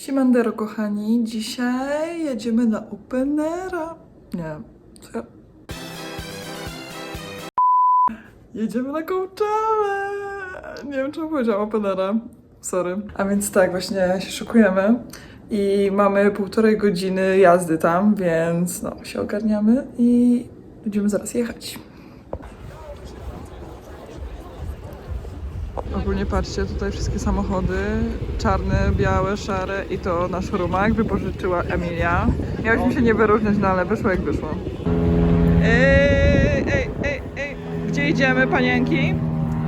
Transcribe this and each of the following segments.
Siemandero kochani, dzisiaj jedziemy na Openera. Nie, co. Jedziemy na Coachella. Nie wiem, czemu powiedziałam Openera. Sorry. A więc tak, właśnie się szykujemy i mamy półtorej godziny jazdy tam, więc no, się ogarniamy i będziemy zaraz jechać. Ogólnie patrzcie, tutaj wszystkie samochody, czarne, białe, szare i to nasz rumak wypożyczyła Emilia. Miałyśmy się nie wyróżniać, no ale wyszło jak wyszło. Ej, ej, ej, ej. Gdzie idziemy, panienki?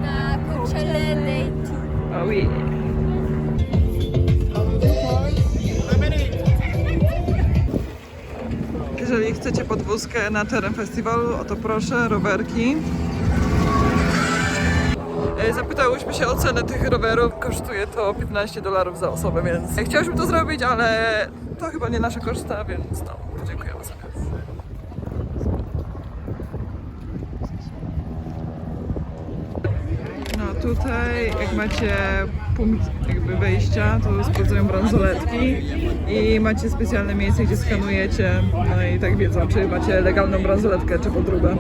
na Coachella Day Oh yeah. Jeżeli chcecie podwózkę na teren festiwalu, o to proszę, rowerki. E, Zapytałyśmy się o cenę tych rowerów. Kosztuje to 15 dolarów za osobę, więc chciałyśmy to zrobić, ale to chyba nie nasza koszta, więc no, podziękujemy sobie. No tutaj jak macie punkt jakby wejścia, to sprawdzają bransoletki i macie specjalne miejsce, gdzie skanujecie, no i tak wiedzą, czy macie legalną bransoletkę, czy podróbę.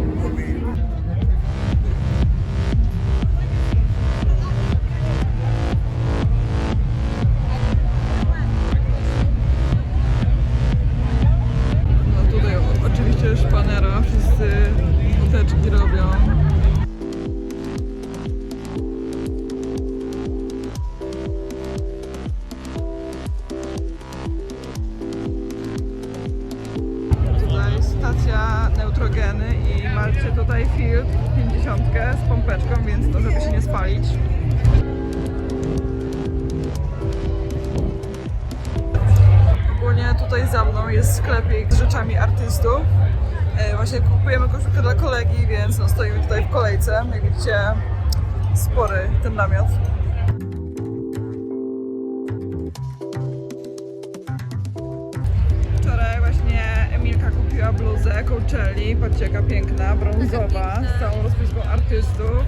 Stacja neutrogeny i macie tutaj filtr 50 z pompeczką, więc no żeby się nie spalić. Ogólnie tutaj za mną jest sklepik z rzeczami artystów. E, Właśnie kupujemy koszulkę dla kolegi, więc no stoimy tutaj w kolejce. Jak widzicie, spory ten namiot. Coachelli, patrzcie jaka piękna, brązowa, z całą rozpiską artystów.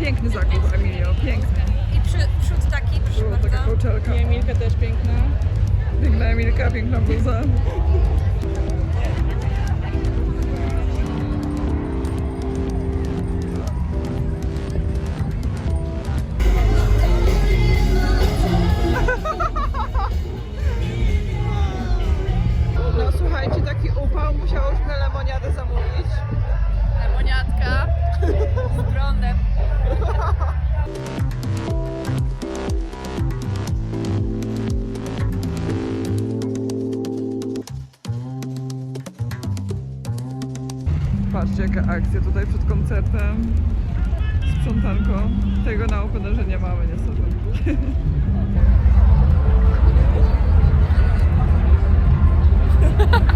Piękny zakup Emilio, piękny. I przy, przód taki, proszę Była taka bardzo. Coachelka. I Emilka też piękna. Piękna Emilka, piękna bluza. Taki upał, musiałyśmy lemoniadę zamówić. Lemoniatka z prądem. Patrzcie jaka akcja tutaj przed koncertem. Sprzątanko. Tego na openerze nie mamy niestety. O!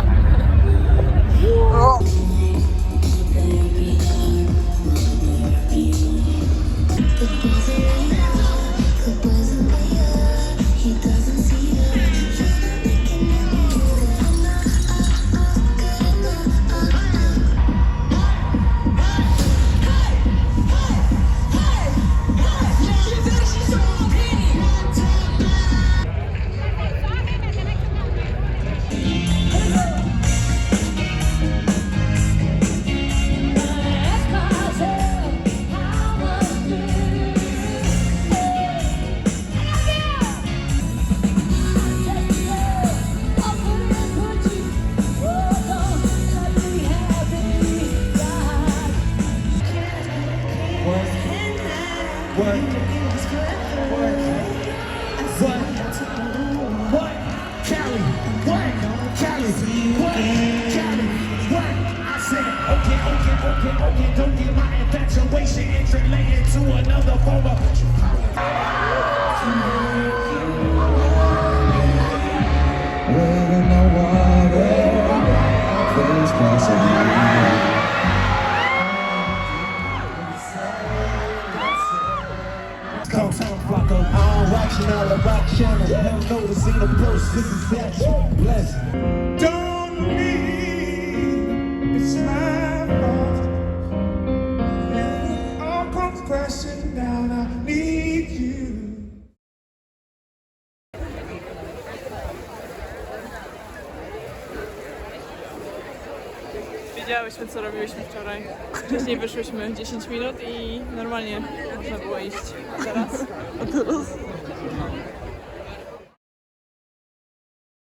don't get my infatuation interrelated to another form of. National Rock Channel. Hell no, post, this is actual blessing. Don't it's my fault. All comes crashing down, I need you. Wiedziałyśmy, co robiłyśmy wczoraj. Wcześniej wyszłyśmy 10 minut i normalnie można było iść. Teraz. A teraz